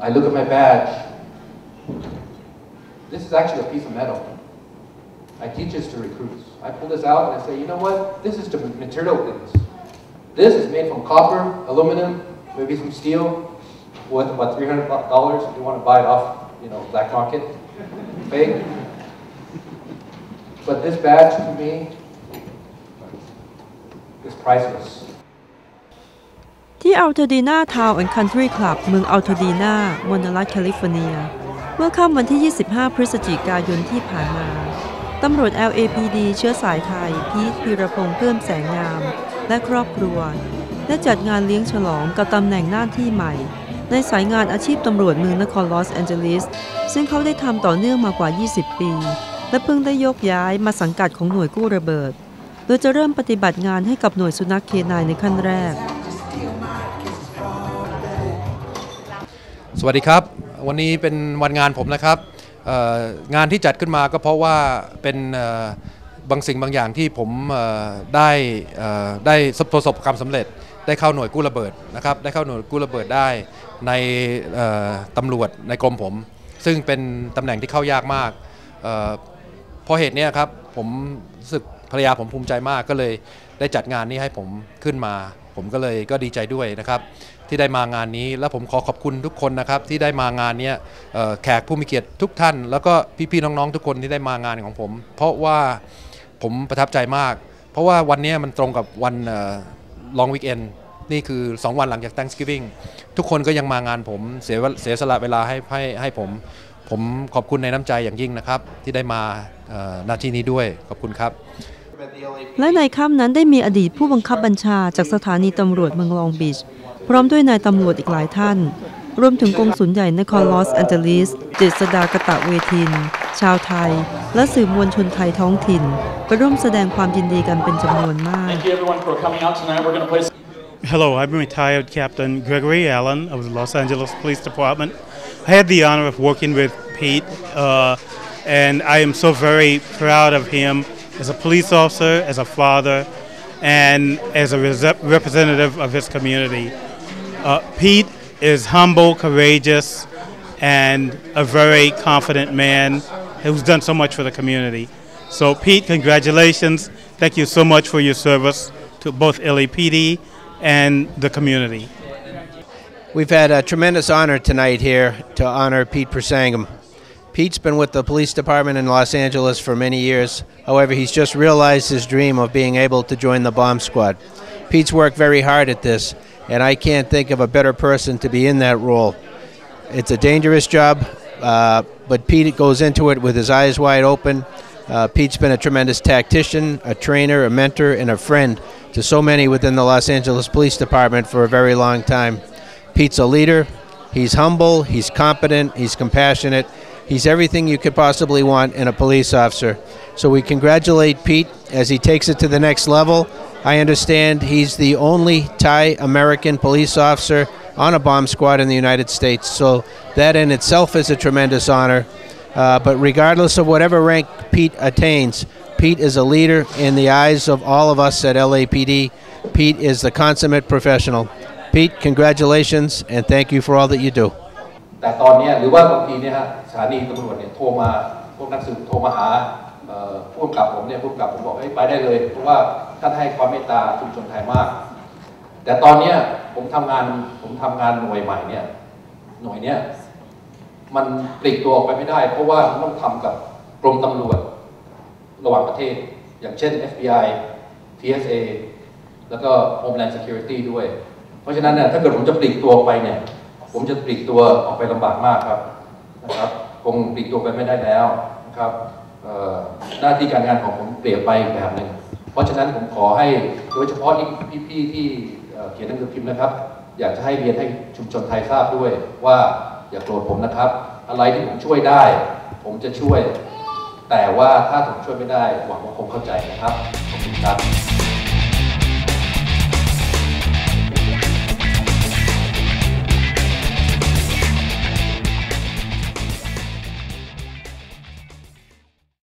I look at my badge. This is actually a piece of metal. I teach this to recruits. I pull this out and I say, you know what? This is the material things. This is made from copper, aluminum, maybe some steel, worth about three hundred dollars if you want to buy it off, you know, black market, fake. But this badge to me is priceless. ที่อัลเทดีนาทาวน์แอนด์คันทรีคลับเมืองอัลเทดีนามอนรัฐแคลิฟอร์เนีย เมื่อค่ำวันที่ 25 พฤศจิกายนที่ผ่านมา ตำรวจ LAPD เชื้อสายไทย พีทพีรพงษ์เพิ่มแสงงาม และครอบครัว ได้จัดงานเลี้ยงฉลองกับตำแหน่งหน้าที่ใหม่ ในสายงานอาชีพตำรวจเมืองนครลอสแอนเจลิส ซึ่งเขาได้ทำต่อเนื่องมากว่า 20 ปี และเพิ่งได้ยกย้ายมาสังกัดของหน่วยกู้ระเบิด โดยจะเริ่มปฏิบัติงานให้กับหน่วยสุนัขเคนายในขั้นแรก สวัสดีครับ วันนี้เป็นวันงานผมนะครับงานที่จัดขึ้นมาก็เพราะว่าเป็นบางสิ่งบางอย่างที่ผมได้ได้ประสบความสำเร็จ ได้เข้าหน่วยกู้ระเบิดนะครับได้เข้าหน่วยกู้ระเบิดได้ในตำรวจในกรมผม ซึ่งเป็นตำแหน่งที่เข้ายากมากเอ่อเพราะเหตุนี้ครับผมรู้สึกภรรยาผมภูมิใจมากก็เลยได้จัดงานนี้ให้ผมขึ้นมา ผมก็เลยก็ดีใจด้วยนะครับ ที่ได้มางานนี้ และผมขอขอบคุณทุกคนนะครับที่ได้มางานเนี้ยแขกผู้มีเกียรติทุกท่าน แล้วก็พี่ๆน้องๆทุกคนที่ได้มางานของผม เพราะว่าผมประทับใจมาก เพราะว่าวันนี้มันตรงกับวันลองวีคเอนนี่คือ 2 วันหลังจาก Thanksgiving ทุกคนก็ยังมางานผมเสียเสียสละเวลาให้ให้ให้ผม ผมขอบคุณในน้ำใจอย่างยิ่งนะครับ ที่ได้มาหน้าที่นี้ด้วยขอบคุณครับ และในค่ำนั้นได้มีอดีตผู้บังคับบัญชาจากสถานีตำรวจเมืองลองบีช พร้อมด้วยนายตำรวจอีกหลายท่าน รวมถึงกงสุลใหญ่นครลอสแอนเจลิสเจษดากะตะเวทิน ชาวไทย และสื่อมวลชนไทยท้องถิ่นไปร่วมแสดงความยินดีกันเป็นจำนวนมาก Thank you everyone for coming out tonight. We're going to play Hello, I'm retired Captain Gregory Allen of the Los Angeles Police Department. I had the honor of working with Pete, uh, and I am so very proud of him as a police officer, as a father, and as a res- representative of his community. Uh, Pete is humble, courageous, and a very confident man who's done so much for the community. So, Pete, congratulations. Thank you so much for your service to both LAPD and the community. We've had a tremendous honor tonight here to honor Pete Persangum. Pete's been with the police department in Los Angeles for many years. However, he's just realized his dream of being able to join the bomb squad. Pete's worked very hard at this, and I can't think of a better person to be in that role. It's a dangerous job, uh, but Pete goes into it with his eyes wide open. Uh, Pete's been a tremendous tactician, a trainer, a mentor, and a friend to so many within the Los Angeles Police Department for a very long time. Pete's a leader. He's humble, he's competent, he's compassionate. He's everything you could possibly want in a police officer. So we congratulate Pete as he takes it to the next level. I understand he's the only Thai American police officer on a bomb squad in the United States. So that in itself is a tremendous honor. Uh, but regardless of whatever rank Pete attains, Pete is a leader in the eyes of all of us at LAPD. Pete is the consummate professional. Pete, congratulations and thank you for all that you do. แต่ตอนเนี้ยหรือว่าบางทีเนี่ยฮะสถานีตำรวจเนี่ยโทรมาพวกนักสืบโทรมาหาเอ่อ ผู้กำกับผมเนี่ยผู้กำกับผมบอกให้ไปได้เลย เพราะว่าท่านให้ความเมตตาชุมชนไทยมาก แต่ตอนเนี้ยผมทำงานผมทำงานหน่วยใหม่เนี่ยหน่วยเนี้ยมันปลีกตัวออกไปไม่ได้ เพราะว่านต้องทำกับกรมตำรวจระหว่างประเทศ อย่างเช่น FBI TSA แล้วก็ Homeland Security ด้วย เพราะฉะนั้นเนี่ยถ้าเกิดผมจะปลีกตัวออกไปเนี่ยผมจะปลีกตัวออกไปลำบากมากครับนะครับคงปลีกตัวไปไม่ได้แล้วนะครับ หน้าที่การงานของผมเปลี่ยนไปอีกแบบหนึ่งเพราะฉะนั้นผมขอให้โดยเฉพาะพี่ๆที่เอ่อเขียนหนังสือพิมพ์นะครับ อยากจะให้เรียนให้ชุมชนไทยทราบด้วยว่าอย่าโกรธผมนะครับ อะไรที่ผมช่วยได้ ผมจะช่วย แต่ว่าถ้าผมช่วยไม่ได้หวังว่าคงเข้าใจนะครับขอบคุณครับ